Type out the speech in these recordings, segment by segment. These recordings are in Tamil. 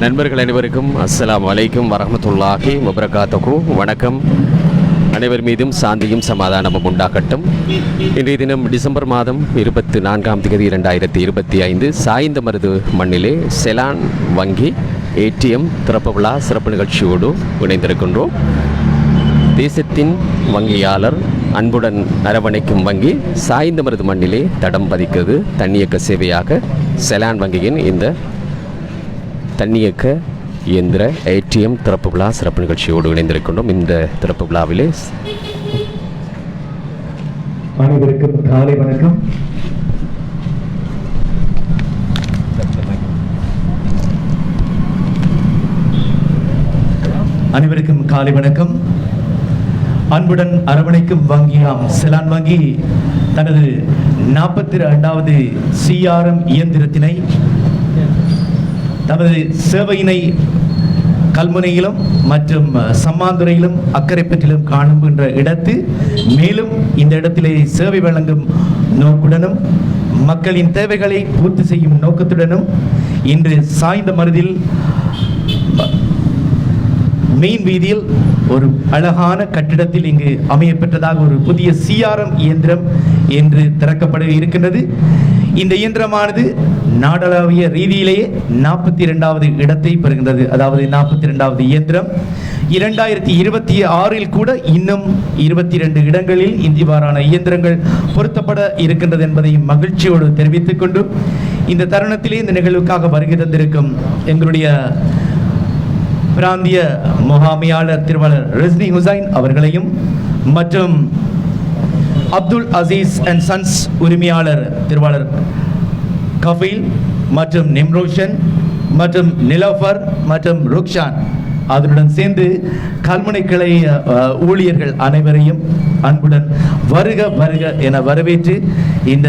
நண்பர்கள் அனைவருக்கும் அஸ்லாம் அலைக்கும் வரமத்துல்லாஹி வபரகாத்துஹு. வணக்கம். அனைவர் மீதும் சாந்தியும் சமாதானமும் உண்டாகட்டும். இன்றைய தினம் டிசம்பர் மாதம் இருபத்தி நான்காம் தேதி இரண்டாயிரத்தி இருபத்தி ஐந்து. சாய்ந்த மருது மண்ணிலே செலான் வங்கி ஏடிஎம் திறப்பு விழா சிறப்பு நிகழ்ச்சியோடு இணைந்திருக்கின்றோம். தேசத்தின் வங்கியாளர் அன்புடன் அரவணைக்கும் வங்கி சாய்ந்த மருது மண்ணிலே தடம் பதிக்கிறது. தன்னியக்க சேவையாக செலான் வங்கியின் இந்த தன்னியக்க இயந்திர ஏடிஎம் திறப்பு விழா சிறப்பு நிகழ்ச்சியோடு இணைந்திருக்கின்றோம். இந்த திறப்பு விழாவிலே அனைவருக்கும் காலை வணக்கம். அனைவருக்கும் காலை வணக்கம். அன்புடன் அரவணைக்கும் வங்கியாம் செலான் வங்கி தனது நாற்பத்தி இரண்டாவது சிஆர்எம் இயந்திரத்தினை நமது சேவையினை கல்முனையிலும் மற்றும் சம்மாந்துறையிலும் அக்கரைப்பற்றிலும் காணுகின்ற இடத்து மேலும் இந்த இடத்திலே சேவை வழங்கும் நோக்குடனும் மக்களின் தேவைகளை பூர்த்தி செய்யும் நோக்கத்துடனும் இன்று சாய்ந்த மருதில் மெயின் வீதியில் ஒரு அழகான கட்டிடத்தில் இங்கு அமைய பெற்றதாக ஒரு புதிய சிஆர்எம் இயந்திரம் என்று திறக்கப்பட இருக்கின்றது. இந்த இயந்திரமானது நாடளாவிய ரீதியிலேயே நாற்பத்தி இரண்டாவது இடத்தை பெறுகின்றது. அதாவது நாற்பத்தி இரண்டாவது இயந்திரம். இரண்டாயிரத்தி இருபத்தி ஆறில் கூட இன்னும் இருபத்தி இரண்டு இடங்களில் இவ்வாறான இயந்திரங்கள் பொருத்தப்பட இருக்கின்றது என்பதை மகிழ்ச்சியோடு தெரிவித்துக் கொண்டு இந்த தருணத்திலே இந்த நிகழ்வுக்காக வருகை தந்திருக்கும் எங்களுடைய பிராந்திய முகாமையாளர் திருமலர் ரிஸ்னி ஹுசைன் அவர்களையும் மற்றும் அப்துல் அசீஸ் அண்ட் சன்ஸ் உரிமையாளர் திருவாளர் கஃபீல் மற்றும் நிம்ரோஷன் மற்றும் நிலோஃபர் மற்றும் ருக்ஷான். அதனுடன் சேர்ந்து கல்முனை கிளை ஊழியர்கள் அனைவரையும் அன்புடன் வருக வருக என வரவேற்று இந்த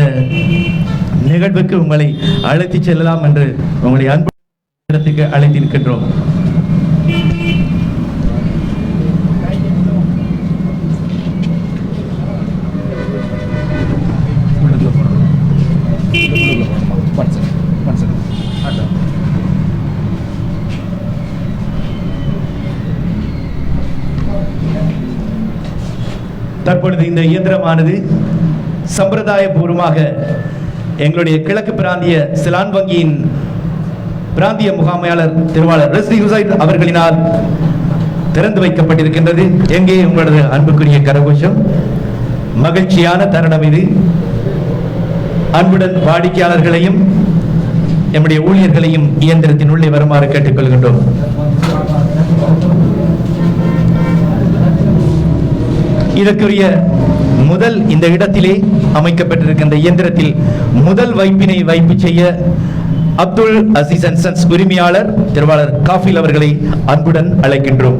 நிகழ்வுக்கு உங்களை அழைத்துச் செல்லலாம் என்று உங்களை அன்பு இடத்துக்கு அழைத்திருக்கின்றோம். தற்பொழுது இந்த இயந்திரமானது சம்பிரதாயபூர்வமாக எங்களுடைய கிழக்கு பிராந்திய சிலான் வங்கியின் பிராந்திய முகாமையாளர் திருவாளர் ரஸ்தி ஹுசைன் அவர்களினால் திறந்து வைக்கப்பட்டிருக்கின்றது. எங்கே? உங்களது அன்புக்குரிய கரகோஷம். மகிழ்ச்சியான தருணம் இது. அன்புடன் வாடிக்கையாளர்களையும் நம்முடைய ஊழியர்களையும் இயந்திரத்தின் உள்ளே வருமாறு கேட்டுக்கொள்கின்றோம். இதற்குரிய முதல் இந்த இடத்திலே அமைக்கப்பட்டிருக்கின்ற இயந்திரத்தில் முதல் வைப்பினை வைப்பு செய்ய அப்துல் அசிஸ் அண்ட் சன்ஸ் உரிமையாளர் திருவாளர் காஃபில் அவர்களை அன்புடன் அழைக்கின்றோம்.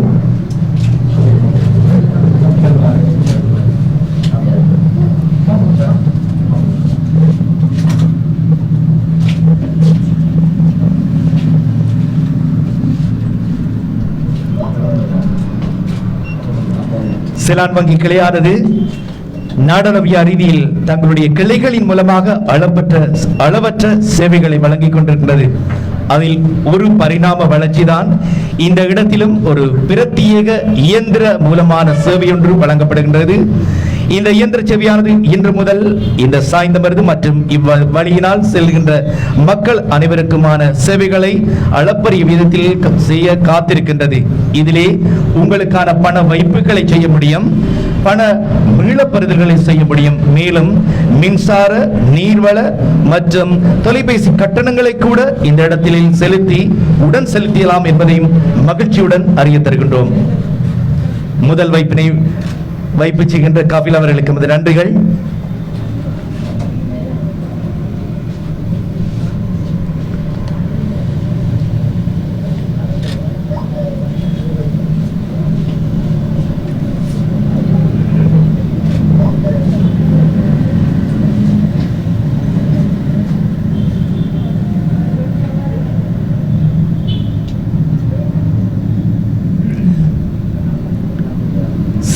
செலான் வங்கி கிளையானது நாடளவிய ரீதியில் தங்களுடைய கிளைகளின் மூலமாக அளப்பற்ற அளவற்ற சேவைகளை வழங்கிக் கொண்டிருக்கிறது. அதில் ஒரு பரிணாம வளர்ச்சிதான் இந்த இடத்திலும் ஒரு பிரத்யேக இயந்திர மூலமான சேவை ஒன்று வழங்கப்படுகின்றது. இந்த இயந்திர செவியானது இன்று முதல் இந்த சாய்ந்தமருது மற்றும் இவ்வழியினால் செல்கின்ற மக்கள் அனைவருக்குமான சேவைகளை அளப்பரிய விதத்தில் செய்ய காத்திருக்கின்றது. இதிலே உங்களுக்கான பண வைப்புகளை செய்ய முடியும் பண மீளப்பெறுதல்களை செய்ய முடியும். மேலும் மின்சார நீர்வள மற்றும் தொலைபேசி கட்டணங்களை கூட இந்த இடத்தில் செலுத்தி உடன் செலுத்தலாம் என்பதையும் மகிழ்ச்சியுடன் அறிய தருகின்றோம். முதல் வைப்பினை வைப்பு செய்கின்ற காபில் அவர்களுக்கு நமது நன்றிகள்.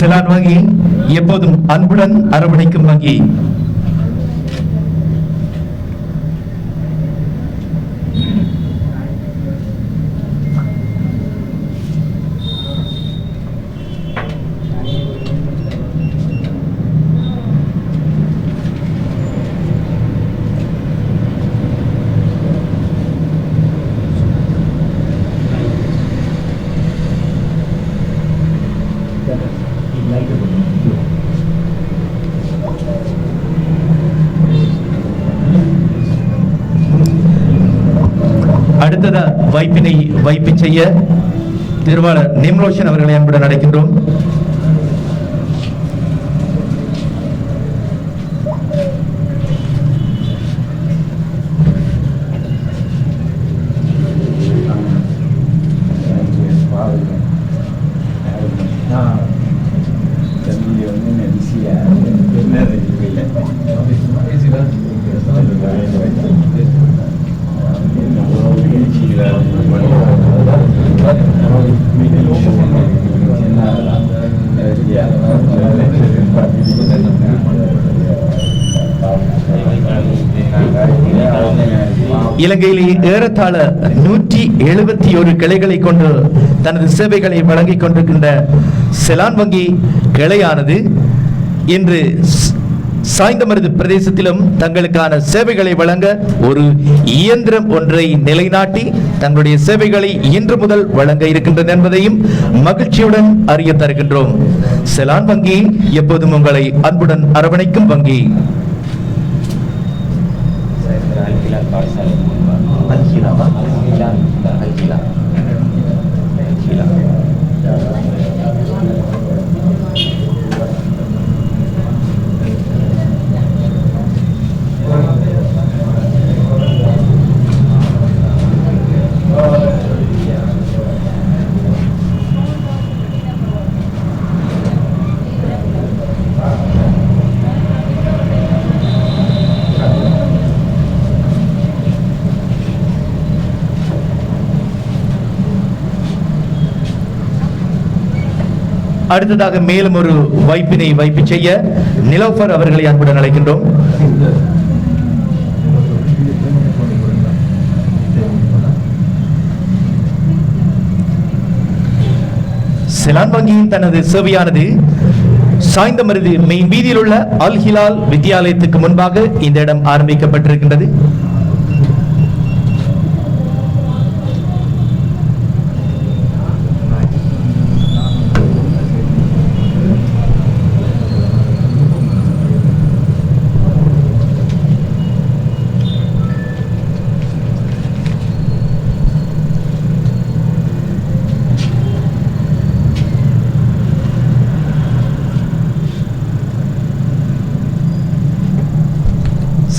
செலான் வங்கி எப்போதும் அன்புடன் அரவணைக்கும் வங்கி அடுத்ததா வைப்பினை வைப்பு செய்ய திருவாளர் நிம்ரோஷன் அவர்களை அன்புடன் அழைக்கின்றோம். இலங்கையிலே ஏறத்தாழ நூற்றி எழுபத்தி ஒரு கிளைகளை கொண்டு தனது சேவைகளை வழங்கிக் கொண்டிருக்கின்ற செலான் வங்கி கிளையானது இன்று சாய்ந்தமருது பிரதேசத்திலும் தங்களுக்கான சேவைகளை வழங்க ஒரு இயந்திரம் ஒன்றை நிலைநாட்டி தங்களுடைய சேவைகளை இன்று முதல் வழங்க இருக்கின்றது என்பதையும் மகிழ்ச்சியுடன் அறிய தருகின்றோம். செலான் வங்கி எப்போதும் உங்களை அன்புடன் அரவணைக்கும் வங்கி. அடுத்ததாக மேலும் ஒரு வைப்பினை வைப்பு செய்ய நிலோஃபர் அவர்களை அன்புடன் அழைக்கின்றோம். செலான் வங்கியின் தனது சேவையானது சாய்ந்தமருது மெயின் வீதியில் உள்ள அல் ஹிலால் வித்தியாலயத்துக்கு முன்பாக இந்த இடம் ஆரம்பிக்கப்பட்டிருக்கின்றது.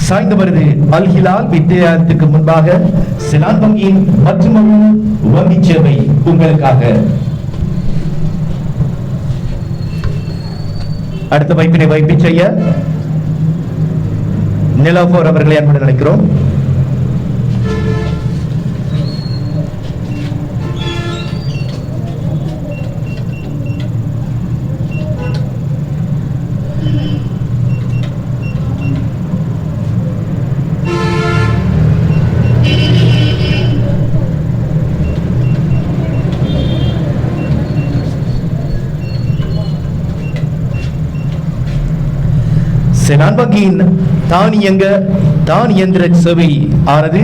சாய்ந்தமருது அல் ஹிலால் வித்தியாலயத்துக்கு முன்பாக சிலான் வங்கியின் மற்றும் வங்கி சேவை உங்களுக்காக. அடுத்த வைப்பினை வைப்பு செய்ய நிலோபோர் அவர்களை அன்புடன் அழைக்கிறோம். செனான் வங்கியின் தானியங்க தானியந்திர சேவை ஆனது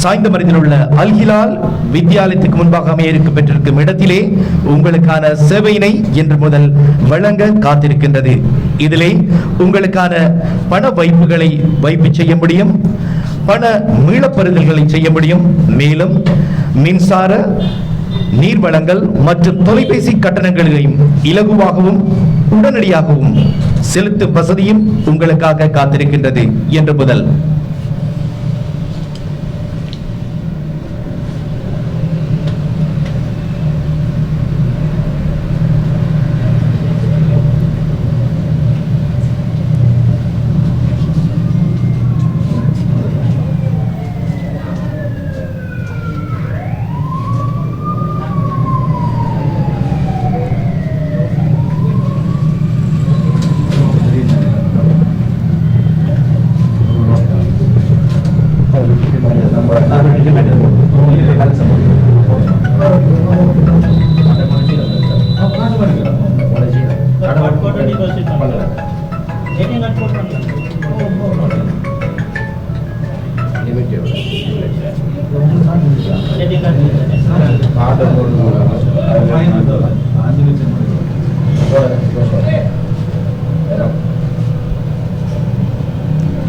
சாய்ந்தமரத்தில் உள்ள அல்ஹிலால் வித்தியாலயத்துக்கு முன்பாக அமைய பெற்றிருக்கும் இடத்திலே உங்களுக்கான சேவையினை இன்று முதல் வழங்க காத்திருக்கின்றது. இதிலே உங்களுக்கான பண வைப்புகளை வைப்பு செய்ய முடியும் பண மீளப்பெறுதல்களை செய்ய முடியும். மேலும் மின்சார நீர் வளங்கள் மற்றும் தொலைபேசி கட்டணங்களையும் இலகுவாகவும் உடனடியாகவும் செலுத்தும் வசதியும் உங்களுக்காக காத்திருக்கின்றது. என்று முதல்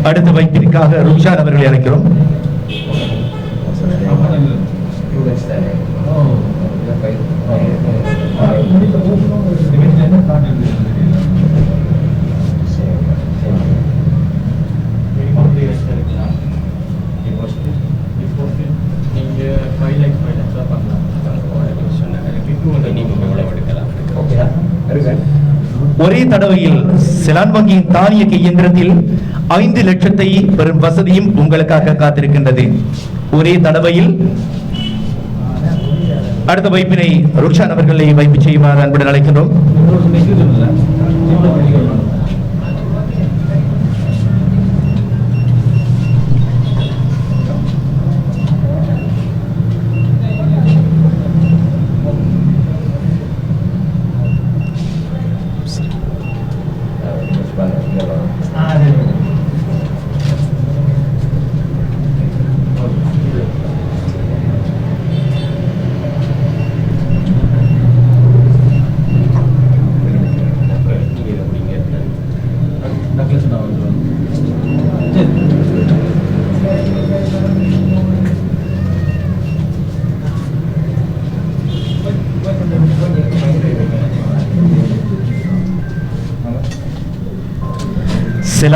அடுத்த வைப்பிற்காக ருக்ஷான் அவர்களை அழைக்கிறோம். ஒரே தடவையில் செலான் வங்கியின் தானியக்க இயந்திரத்தில் ஐந்து லட்சத்தை பெறும் வசதியும் உங்களுக்காக காத்திருக்கின்றது. ஒரே தடவையில் அடுத்த வைப்பினை ருக்ஷான் அவர்களை வைப்பு செய்யுமாறு அன்புடன் அழைக்கின்றோம்.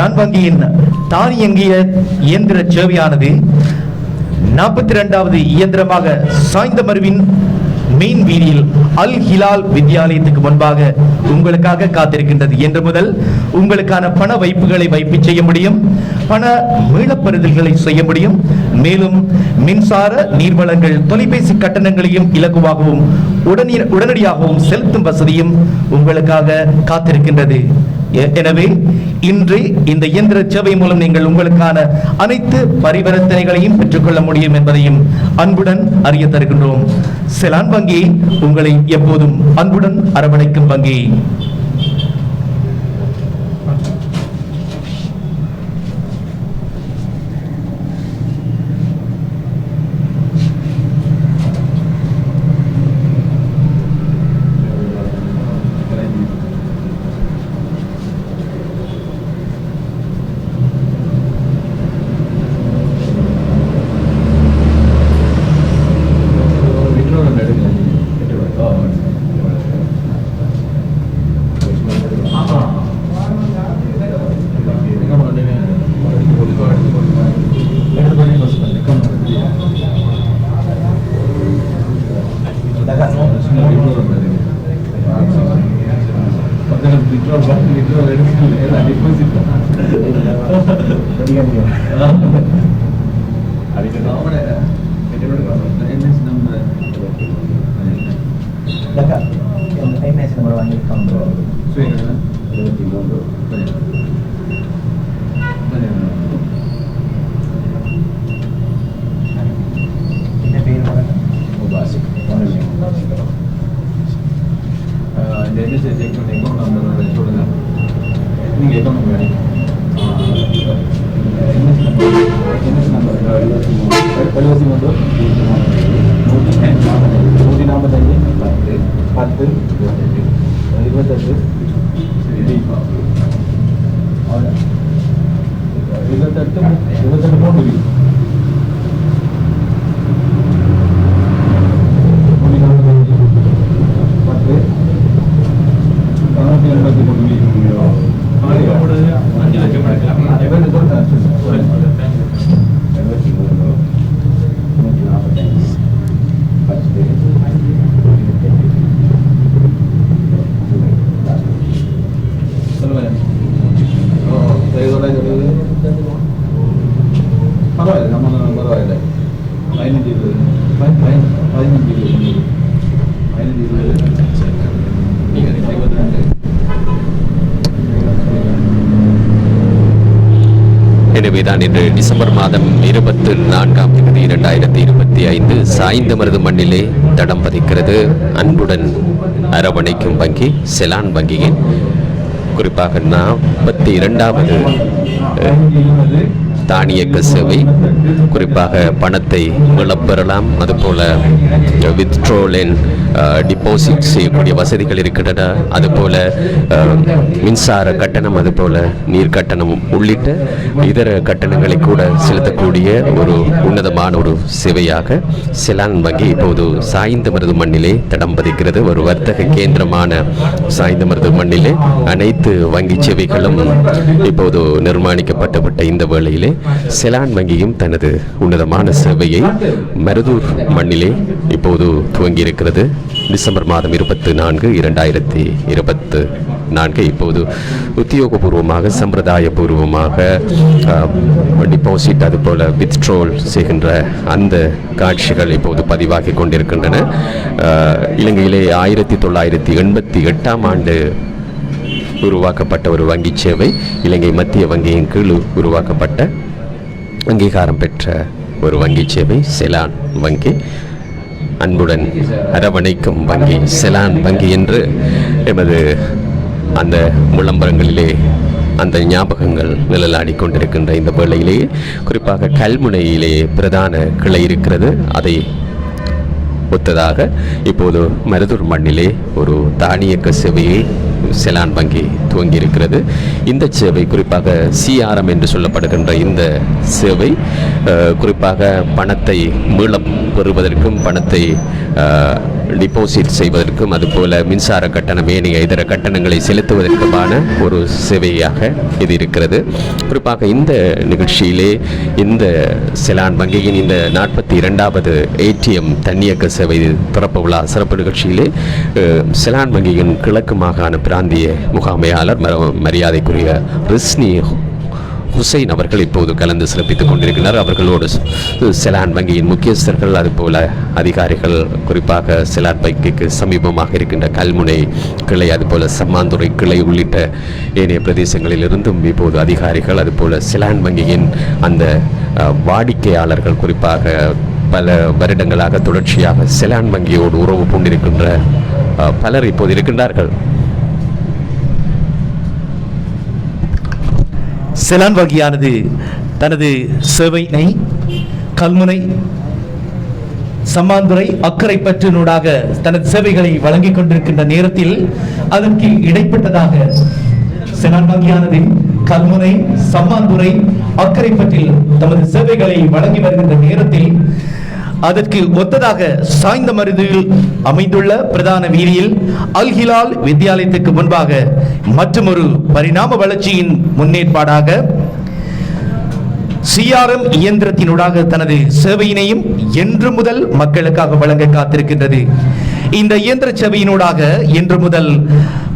செலான் வங்கியின் தானியங்கிய இயந்திர சேவையானது நாற்பத்தி ரெண்டாவது இயந்திரமாக சாய்ந்தமருவின் மெயின் வீதியில் அல் ஹிலால் வித்யாலயத்துக்கு முன்பாக உங்களுக்காக காத்திருக்கின்றது. என்று முதல் உங்களுக்கான பண வைப்புகளை வைப்பு செய்ய முடியும். பண மீளப்பெறுதல்களை செய்ய முடியும். மேலும் மின்சார நீர்வளங்கள் தொலைபேசி கட்டணங்களையும் இலகுவாகவும் உடனடியாகவும் செலுத்தும் வசதியும் உங்களுக்காக காத்திருக்கின்றது. எனவே இன்று இந்த இயந்திர சேவை மூலம் நீங்கள் உங்களுக்கான அனைத்து பரிவர்த்தனைகளையும் பெற்றுக்கொள்ள முடியும் என்பதையும் அன்புடன் அறிய தருகின்றோம். செலான் வங்கி உங்களை எப்போதும் அன்புடன் அரவணைக்கும் வங்கி. 没看过，所以呢，没有顶多的。对。कार्यकर्ते యువజన எனவேதான் இன்று டிசம்பர் மாதம் இருபத்தி நான்காம் தேதி இரண்டாயிரத்தி இருபத்தி ஐந்து சாய்ந்த மருது மண்ணிலே தடம் பதிக்கிறது. அன்புடன் அரவணைக்கும் வங்கி செலான் வங்கியின் குறிப்பாக நாற்பத்தி இரண்டாவது தானியக்க சேவை குறிப்பாக பணத்தை விளப்பெறலாம் அதுபோல் வித்ட்ரோல் டிபாசிட் செய்யக்கூடிய வசதிகள் இருக்கின்றன. அதுபோல் மின்சார கட்டணம் அதுபோல் நீர் கட்டணம் உள்ளிட்ட இதர கட்டணங்களை கூட செலுத்தக்கூடிய ஒரு உன்னதமான ஒரு சேவையாக செலான் வங்கி இப்போது சாய்ந்த மருது மண்ணிலே தடம் பதிக்கிறது. ஒரு வர்த்தக கேந்திரமான சாய்ந்த மருது மண்ணிலே அனைத்து வங்கி சேவைகளும் இப்போது நிர்மாணிக்கப்பட்டுவிட்ட இந்த வேளையிலே செலான் வங்கியும் தனது உன்னதமான சேவையை மருதூர் மண்ணிலே இப்போது துவங்கியிருக்கிறது. டிசம்பர் மாதம் இருபத்து நான்கு இரண்டாயிரத்தி இருபத்து நான்கு. இப்போது உத்தியோகபூர்வமாக சம்பிரதாயபூர்வமாக டிபாசிட் அதுபோல் வித்ட்ரோல் செய்கின்ற அந்த காட்சிகள் இப்போது பதிவாகி கொண்டிருக்கின்றன. இலங்கையிலே ஆயிரத்தி தொள்ளாயிரத்தி எண்பத்தி எட்டாம் ஆண்டு உருவாக்கப்பட்ட ஒரு வங்கி சேவை. இலங்கை மத்திய வங்கியின் கீழ் உருவாக்கப்பட்ட அங்கீகாரம் பெற்ற ஒரு வங்கி சேவை செலான் வங்கி. அன்புடன் அரவணைக்கும் வங்கி செலான் வங்கி என்று எமது அந்த விளம்பரங்களிலே அந்த ஞாபகங்கள் நிழலாடி கொண்டிருக்கின்ற இந்த வேளையிலேயே குறிப்பாக கல்முனையிலே பிரதான கிளை இருக்கிறது. அதை ஒத்ததாக இப்போது மருதூர் மண்ணிலே ஒரு தானியக்க சேவையை செலான் வங்கி துவங்கியிருக்கிறது. இந்த சேவை குறிப்பாக சிஆர்எம் என்று சொல்லப்படுகின்ற இந்த சேவை குறிப்பாக பணத்தை மீளம் பெறுவதற்கும் பணத்தை டிபாசிட் செய்வதற்கும் அதுபோல மின்சார கட்டணம் ஏனைய இதர கட்டணங்களை செலுத்துவதற்குமான ஒரு சேவையாக இது இருக்கிறது. குறிப்பாக இந்த நிகழ்ச்சியிலே இந்த செலான் வங்கியின் இந்த நாற்பத்தி இரண்டாவது ஏடிஎம் தன்னியக்க சேவை திறப்பு விழா சிறப்பு நிகழ்ச்சியிலே செலான் வங்கியின் கிழக்கு மாகாண பிராந்திய முகாமையாளர் மரியாதைக்குரிய ரிஸ்னி ஹுசைன் அவர்கள் இப்போது கலந்து சிறப்பித்துக் கொண்டிருக்கிறார். அவர்களோடு செலான் வங்கியின் முக்கியஸ்தர்கள் அதுபோல அதிகாரிகள் குறிப்பாக செலான் வங்கிக்கு சமீபமாக இருக்கின்ற கல்முனை கிளை அதுபோல சம்மாந்துறை கிளை உள்ளிட்ட ஏனைய பிரதேசங்களில் இருந்தும் இப்போது அதிகாரிகள் அதுபோல செலான் வங்கியின் அந்த வாடிக்கையாளர்கள் குறிப்பாக பல வருடங்களாக தொடர்ச்சியாக செலான் வங்கியோடு உறவு கொண்டிருக்கின்ற பலர் இப்போது இருக்கின்றார்கள். செலான்வாகியானது தனது சேவையினை கல்முனை சம்மாந்துறை அக்கரைப்பற்றினூடாக தனது சேவைகளை வழங்கிக் கொண்டிருக்கின்ற நேரத்தில் அதற்கு இடைப்பட்டதாக செலான் வங்கியானது கல்முனை சம்மாந்துறை அக்கரைப்பற்றில் தமது சேவைகளை வழங்கி வருகின்ற நேரத்தில் அதற்கு ஒத்ததாக சாய்ந்த மருதில் அமைந்துள்ள பிரதான வீதியில் அல்ஹிலால் வித்தியாலயத்துக்கு முன்பாக மற்றொரு பரிணாம வளர்ச்சியின் முன்னேற்பாடாக சிஆர்எம் இயந்திரத்தினூடாக தனது சேவையினையும் என்று முதல் மக்களுக்காக வழங்க காத்திருக்கின்றது. இந்த இயந்திர சேவையினூடாக இன்று முதல்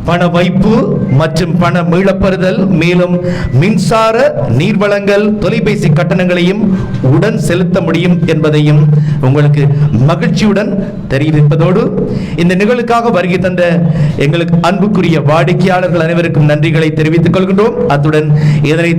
பண வைப்பு மற்றும் பண மீளப்பெறுதல் மேலும் மின்சார நீர்வளங்கள் தொலைபேசி கட்டணங்களையும் உடன் செலுத்த முடியும் என்பதையும் உங்களுக்கு மகிழ்ச்சியுடன் தெரிவிப்பதோடு இந்த நிகழ்வுக்காக வருகை தந்த எங்களுக்கு அன்புக்குரிய வாடிக்கையாளர்கள் அனைவருக்கும் நன்றிகளை தெரிவித்துக் கொள்கின்றோம். அத்துடன் இதனை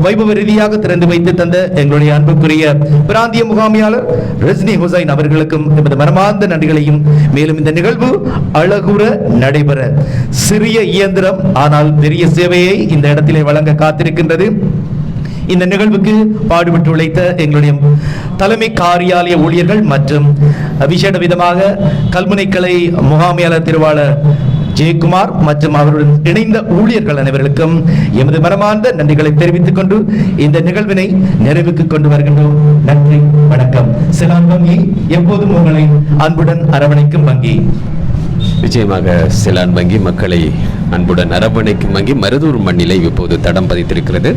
வைபவ ரீதியாக திறந்து வைத்து தந்த எங்களுடைய அன்புக்குரிய பிராந்திய முகாமியாளர் ரஜினி ஹுசைன் அவர்களுக்கும் எமது மனமார்ந்த நன்றிகளையும் மேலும் இந்த நிகழ்வு அழகுற நடைபெற சிறிய இயந்திரம் ஆனால் பெரிய சேவையை இந்த இடத்திலே வழங்க காத்திருக்கின்றது. இந்த நிகழ்வுக்கு பாடுபட்டு உழைத்த எங்களுடைய தலைமை காரியாலய ஊழியர்கள் மற்றும் விசேட விதமாக கல்முனை முகாமியாளர் திருவாளர் ஜெயக்குமார் மற்றும் அவருடன் இணைந்த ஊழியர்கள் அனைவர்களுக்கும் எமது மனமார்ந்த நன்றிகளை தெரிவித்துக் கொண்டு இந்த நிகழ்வினை நிறைவுக்கு கொண்டு வருகின்றோம். நன்றி வணக்கம். சிலான் வங்கி எப்போதும் உங்களை அன்புடன் அரவணைக்கும் வங்கி. நிச்சயமாக செலான் வங்கி மக்களை அன்புடன் அரவணைக்கும் வங்கி மருதூர் மண்ணிலை இப்போது தடம் பதித்திருக்கிறது.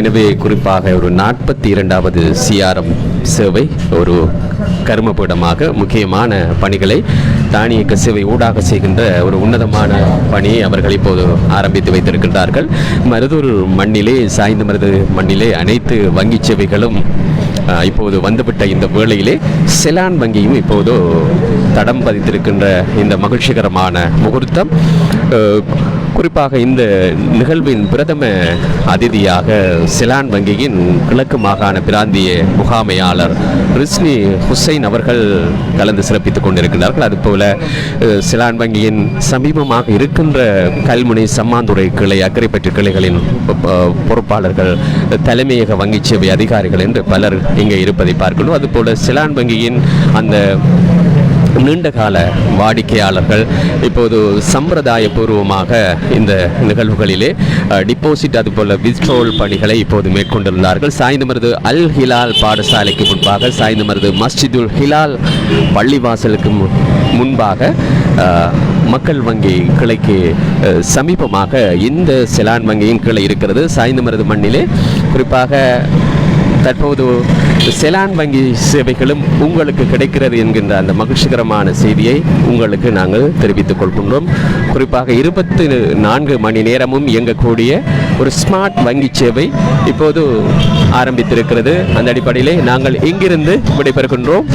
எனவே குறிப்பாக ஒரு நாற்பத்தி இரண்டாவது சிஆர்எம் சேவை ஒரு கருமபீடமாக முக்கியமான பணிகளை தானியக்க சேவை ஊடாக செய்கின்ற ஒரு உன்னதமான பணியை அவர்கள் இப்போது ஆரம்பித்து வைத்திருக்கின்றார்கள். மருதூர் மண்ணிலே சாய்ந்த மருது மண்ணிலே அனைத்து வங்கி சேவைகளும் இப்போது வந்துவிட்ட இந்த வேளையிலே செலான் வங்கியும் இப்போது தடம் பதித்திருக்கின்ற இந்த மகிழ்ச்சிகரமான முகூர்த்தம். குறிப்பாக இந்த நிகழ்வின் பிரதம அதிதியாக சிலான் வங்கியின் கிழக்கு மாகாண பிராந்திய முகாமையாளர் ரிஸ்னி ஹுசைன் அவர்கள் கலந்து சிறப்பித்துக் கொண்டிருக்கிறார்கள். அதுபோல சிலான் வங்கியின் சமீபமாக இருக்கின்ற கல்முனை சம்மாந்துறை கிளை அக்கரைப்பற்று கிளைகளின் பொறுப்பாளர்கள் தலைமையக வங்கி சேவை அதிகாரிகள் என்று பலர் இங்கே இருப்பதை பார்க்கணும் அதுபோல சிலான் வங்கியின் அந்த நீண்டகால வாடிக்கையாளர்கள் இப்போது சம்பிரதாயபூர்வமாக இந்த நிகழ்வுகளிலே டிபாசிட் அதுபோல வித்ட்ரோல் பணிகளை இப்போது மேற்கொண்டிருந்தார்கள் சாய்ந்தமருது அல் ஹிலால் பாடசாலைக்கு முன்பாக சாய்ந்தமருது மஸ்ஜிதுல் ஹிலால் பள்ளிவாசலுக்கு முன்பாக மக்கள் வங்கி கிளைக்கு சமீபமாக இந்த செலான் வங்கியின் கிளை இருக்கிறது. சாய்ந்தமருது மண்ணிலே குறிப்பாக தற்போது செலான் வங்கி சேவைகளும் உங்களுக்கு கிடைக்கிறது என்கின்ற அந்த மகிழ்ச்சிகரமான செய்தியை உங்களுக்கு நாங்கள் தெரிவித்துக் கொள்கின்றோம். குறிப்பாக இருபத்தி நான்கு மணி நேரமும் இயங்கக்கூடிய ஒரு ஸ்மார்ட் வங்கி சேவை இப்போது ஆரம்பித்திருக்கிறது. அந்த அடிப்படையிலே நாங்கள் இங்கிருந்து விடைபெறுகின்றோம்.